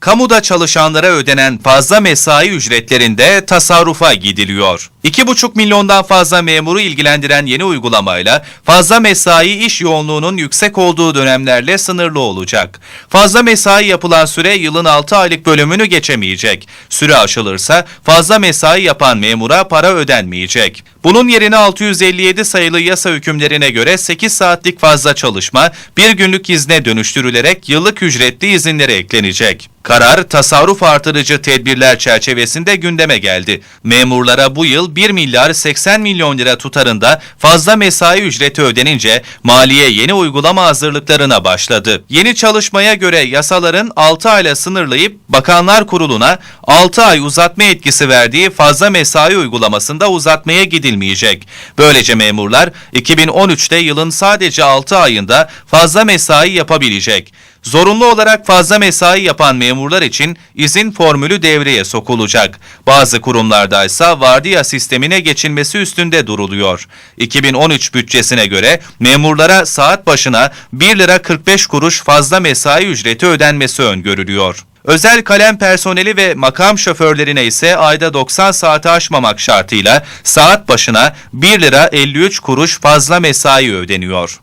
Kamuda çalışanlara ödenen fazla mesai ücretlerinde tasarrufa gidiliyor. 2,5 milyondan fazla memuru ilgilendiren yeni uygulamayla fazla mesai iş yoğunluğunun yüksek olduğu dönemlerle sınırlı olacak. Fazla mesai yapılan süre yılın 6 aylık bölümünü geçemeyecek. Süre aşılırsa fazla mesai yapan memura para ödenmeyecek. Bunun yerine 657 sayılı yasa hükümlerine göre 8 saatlik fazla çalışma bir günlük izne dönüştürülerek yıllık ücretli izinlere eklenecek. Karar tasarruf artırıcı tedbirler çerçevesinde gündeme geldi. Memurlara bu yıl 1 milyar 80 milyon lira tutarında fazla mesai ücreti ödenince maliye yeni uygulama hazırlıklarına başladı. Yeni çalışmaya göre yasaların 6 ayla sınırlayıp Bakanlar Kurulu'na 6 ay uzatma etkisi verdiği fazla mesai uygulamasında uzatmaya gidilmeyecek. Böylece memurlar 2013'te yılın sadece 6 ayında fazla mesai yapabilecek. Zorunlu olarak fazla mesai yapan memurlar için izin formülü devreye sokulacak. Bazı kurumlarda ise vardiya sistemine geçilmesi üstünde duruluyor. 2013 bütçesine göre memurlara saat başına 1 lira 45 kuruş fazla mesai ücreti ödenmesi öngörülüyor. Özel kalem personeli ve makam şoförlerine ise ayda 90 saati aşmamak şartıyla saat başına 1 lira 53 kuruş fazla mesai ödeniyor.